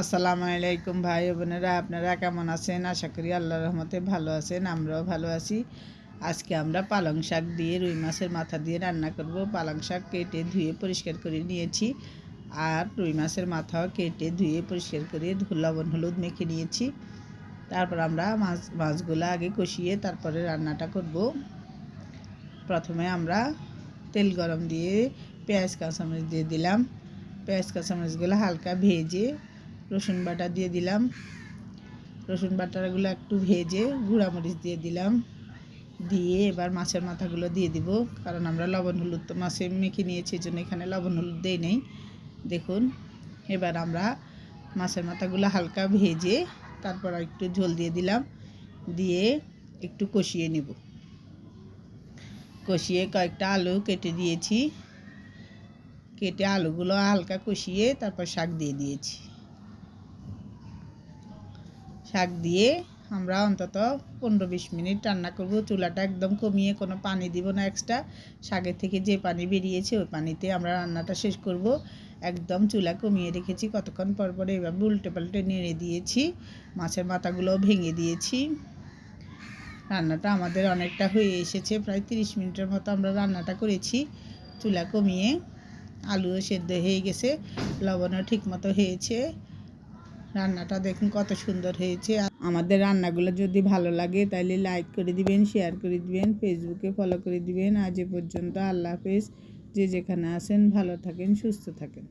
আসসালামু আলাইকুম ভাই বোনেরা, আপনারা কেমন আছেন? আশা করি আল্লাহ রহমতে ভালো আছেন, আমরাও ভালো আছি। আজকে আমরা পালং শাক দিয়ে, রুই মাছের মাথা দিয়ে রান্না করব। পালং শাক কেটে ধুয়ে পরিষ্কার করে নিয়েছি আর রুই মাছের মাথাও কেটে ধুয়ে পরিষ্কার করে লবণ, হলুদ মেখে নিয়েছি। তারপর আমরা মাছ মাছগুলো আগে কষিয়ে তারপরে রান্নাটা করব। প্রথমে আমরা তেল গরম দিয়ে পেঁয়াজ, কাঁচামরিচ দিয়ে দিলাম। পেঁয়াজ, কাঁচামরিচগুলো হালকা ভেজে রসুন বাটা দিয়ে দিলাম। রসুন বাটাগুলো একটু ভেজে গুঁড়ামরিচ দিয়ে দিলাম। দিয়ে এবার মাছের মাথাগুলো দিয়ে দিব, কারণ আমরা লবণ হলুদ তো মাছে মেখে নিয়েছি জন্য এখানে লবণ হলুদ দেই নেই। দেখুন, এবার আমরা মাছের মাথাগুলো হালকা ভেজে তারপর একটু ঝোল দিয়ে দিলাম। দিয়ে একটু কষিয়ে নেব। কষিয়ে কয়েকটা আলু কেটে দিয়েছি। কেটে আলুগুলো হালকা কষিয়ে তারপর শাক দিয়ে দিয়েছি। শাক দিয়ে আমরা অন্তত পনেরো বিশ মিনিট রান্না করব। চুলাটা একদম কমিয়ে কোনো পানি দিব না এক্সট্রা শাকের থেকে যে পানি বেরিয়েছে ওই পানিতে আমরা রান্নাটা শেষ করব। একদম চুলা কমিয়ে রেখেছি। কতক্ষণ পর পরে এভাবে উল্টে পাল্টে নেড়ে দিয়েছি। মাছের মাথাগুলোও ভেঙে দিয়েছি। রান্নাটা আমাদের অনেকটা হয়ে এসেছে। প্রায় তিরিশ মিনিটের মতো আমরা রান্নাটা করেছি। চুলা কমিয়ে আলুও সেদ্ধ হয়ে গেছে। লবণও ঠিক মতো হয়েছে। রান্নাটা দেখুন কত সুন্দর হয়েছে। আমাদের রান্নাগুলো যদি ভালো লাগে তাহলে লাইক করে দিবেন শেয়ার করে দিবেন ফেসবুকে ফলো করে দিবেন। আজ এ পর্যন্ত আল্লাহ হাফেজ। যে যেখানে আছেন, ভালো থাকেন, সুস্থ থাকেন।